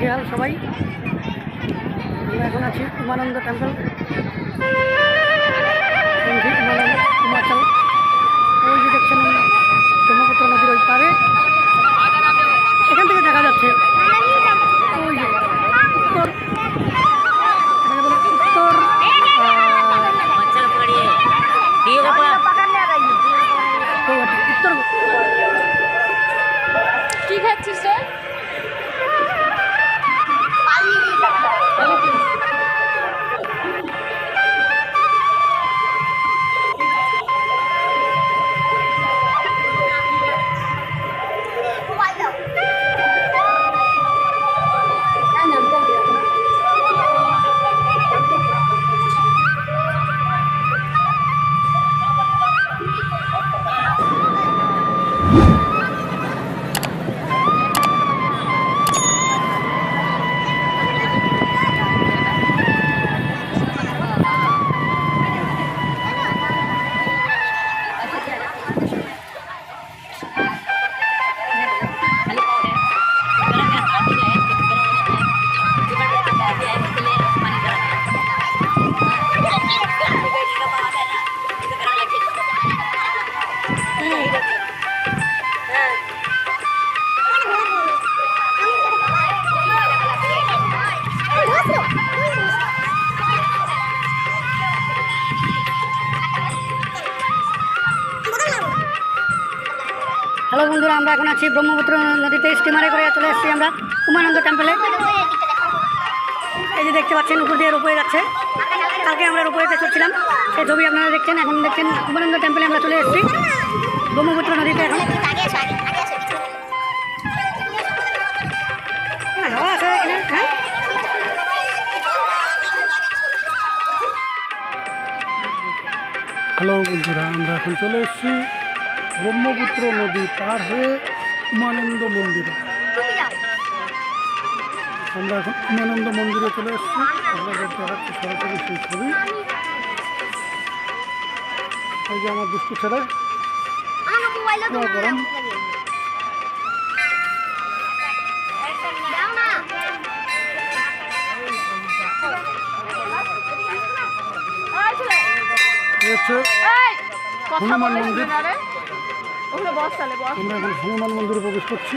নাজেহাল সবাই। আমরা এখন আছি উমানন্দ টেম্পল হিমাচল ওই যে দেখছেন ব্রহ্মপুত্র নদীর ওই পারে। এখান থেকে দেখা যাচ্ছে। ওই যে। আমরা এখন আছি ব্রহ্মপুত্র নদীতে স্টিমারে করে চলে এসেছি আমরা উমানন্দ টেম্পলে এই যে দেখতে পাচ্ছেন উপর দিয়ে রূপয়ে যাচ্ছে। কালকে আমরা রূপয়েতে চলছিলাম সেই ছবি আপনারা দেখছেন এখন দেখছেন উমানন্দ টেম্পলে আমরা চলে এসেছি ব্রহ্মপুত্র নদীতে এখন। হ্যাঁ, হ্যাঁ। হ্যালো বন্ধুরা আমরা এখন চলে এসেছি ব্রহ্মপুত্র নদী পার হয়ে উমানন্দ মন্দিরে। আমরা এখন উমানন্দ মন্দিরে চলে এসেছি। আপনাদের দেখাচ্ছি সরাসরি সেই ছবি। এই যে আমার দুষ্টু ছেলে। গরম। হনুমান মন্দির। আমরা এখন হনুমান মন্দিরে প্রবেশ করছি।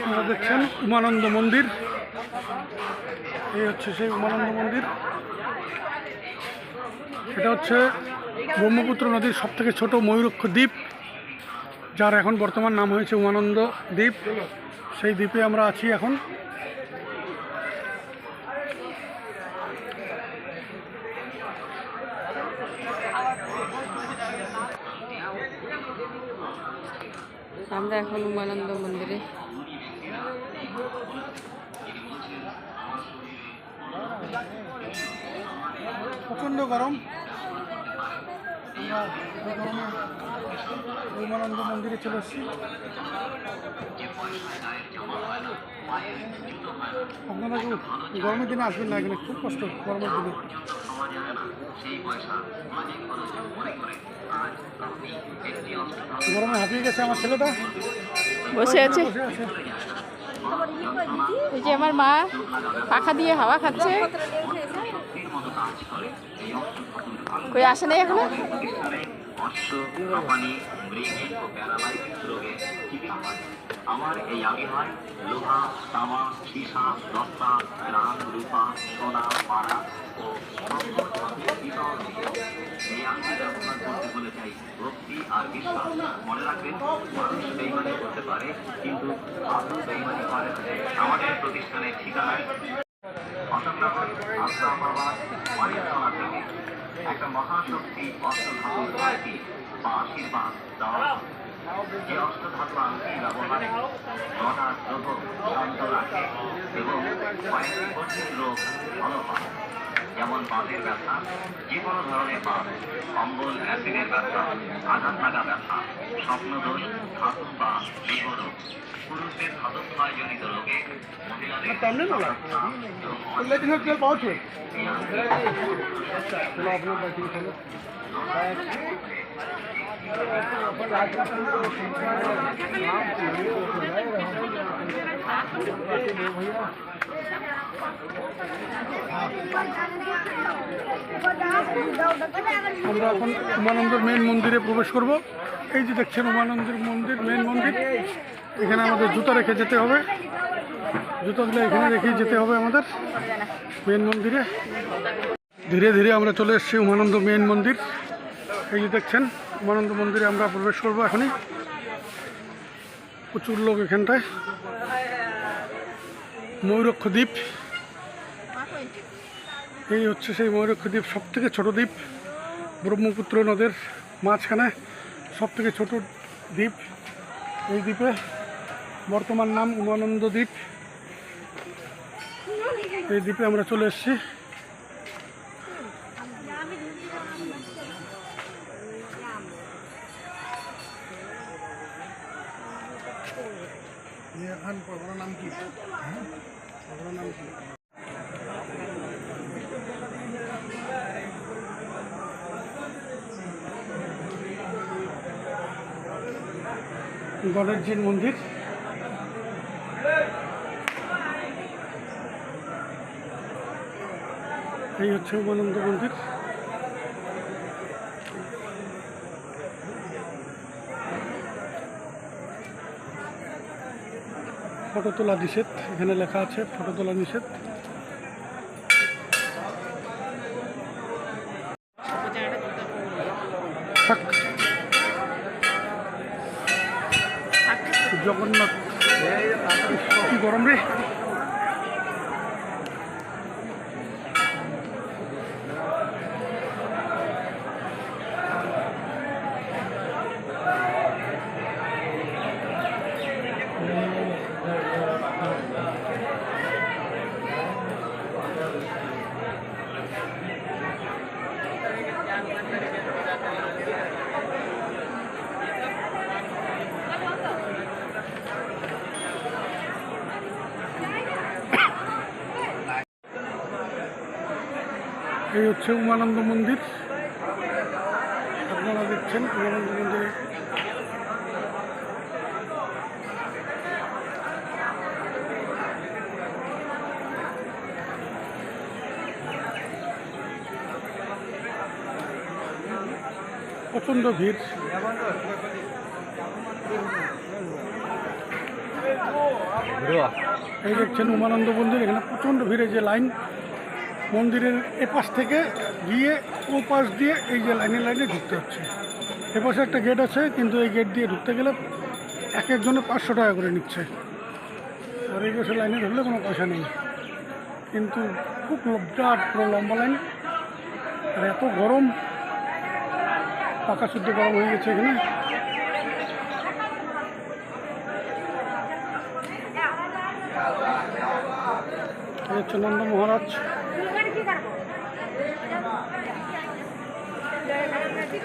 আপনারা দেখছেন উমানন্দ মন্দির। এই হচ্ছে সেই উমানন্দ মন্দির। এটা হচ্ছে ব্রহ্মপুত্র নদীর সবথেকে ছোট ময়ূরক্ষ দ্বীপ, যার এখন বর্তমান নাম হয়েছে উমানন্দ দ্বীপ। সেই দ্বীপে আমরা আছি এখন। আমরা এখন উমানন্দ মন্দিরে। প্রচণ্ড গরম। উমানন্দ মন্দিরে চলে এসেছি আপনারা গরমের দিনে আসবেন না এখানে? খুব কষ্ট গরমের দিনে। গরমে হাঁপিয়ে গেছে আমার ছেলেটা। বসে আছে। বসে আছে। এই যে আমার মা পাখা দিয়ে হাওয়া খাচ্ছে। কই আসে নাই এখনও? অশ্ব হাঁপানি মৃগ ও প্যারালাইসিস রোগে চিকিৎসা আমার এই আগে লোহা, তামা, সীসা দস্তা গ্রাম রূপা, সোনা পাড়া ও ব্যবহার করতে বলে চাই ভক্তি আর বিশ্বাস মনে মানুষ বেইমানি করতে পারে, কিন্তু আদৌ বেইমানি করে। আমাদের প্রতিষ্ঠানের ঠিকানায় অশোকনগর আস্তাবাদ মানিকতলা থেকে একটা মহাশক্তি অষ্টধাতু আংটি বা আশীর্বাদ হয়। যে অষ্টধাতু আংটি ব্যবহারে গলা গ্রহ শান্ত রাখে এবং কয়েকটি কঠিন রোগ ভালো হয় যেমন বাতের ব্যথা যে কোনো ধরনের বাত অম্বল অ্যাসিডের ব্যথা আঘাত লাগা ব্যথা স্বপ্নদোষ ধাতু বা দেহরোগ পুরুষদের খাদ্যক্ষয় জনিত রোগে মহিলাদের সামনে না আমরা এখন উমানন্দের মেন মন্দিরে প্রবেশ করব। এই যে দেখছেন উমানন্দের মন্দির মেন মন্দির। এখানে আমাদের জুতা রেখে যেতে হবে। জুতাগুলো এখানে রেখে যেতে হবে আমাদের মেন মন্দিরে। ধীরে ধীরে আমরা চলে এসেছি উমানন্দ মেন মন্দির। এই যে দেখছেন উমানন্দ মন্দিরে আমরা প্রবেশ করব এখনই। প্রচুর লোক এখানটায়। ময়ূরক্ষ দ্বীপ। এই হচ্ছে সেই ময়ূরক্ষ দ্বীপ সব থেকে ছোটো দ্বীপ, ব্রহ্মপুত্র নদের মাঝখানে সব থেকে ছোটো দ্বীপ। এই দ্বীপে বর্তমান নাম উমানন্দ দ্বীপ। এই দ্বীপে আমরা চলে এসেছি নাম কি নাম কি গণেশজির মন্দির। এই হচ্ছে উমানন্দ মন্দির। ফটো তোলা নিষেধ, এখানে লেখা আছে ফটো তোলা নিষেধ। Yeah. এই হচ্ছে উমানন্দ মন্দির। আপনারা দেখছেন উমানন্দ মন্দিরে। প্রচণ্ড ভিড়। এই দেখছেন উমানন্দ মন্দির, এখানে প্রচণ্ড ভিড়ে যে লাইন। মন্দিরের এপাশ থেকে গিয়ে ও পাশ দিয়ে এই যে লাইনে লাইনে ঢুকতে হচ্ছে। এপাশে একটা গেট আছে, কিন্তু এই গেট দিয়ে ঢুকতে গেলে এক একজনে পাঁচশো টাকা করে নিচ্ছে। আর এই পাশে লাইনে ঢুকলে কোনো পয়সা নেই। কিন্তু খুব বিরাট পুরো লম্বা লাইন। আর এত গরম পাকা শুদ্ধ গরম হয়ে গেছে এখানে। হচ্ছে নন্দ মহারাজ এই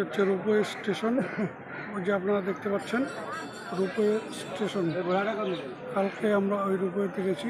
হচ্ছে রূপওয়ে স্টেশন। ওই যে আপনারা দেখতে পাচ্ছেন রুপওয়ে স্টেশন। কালকে আমরা ওই রূপওয়েতে গেছি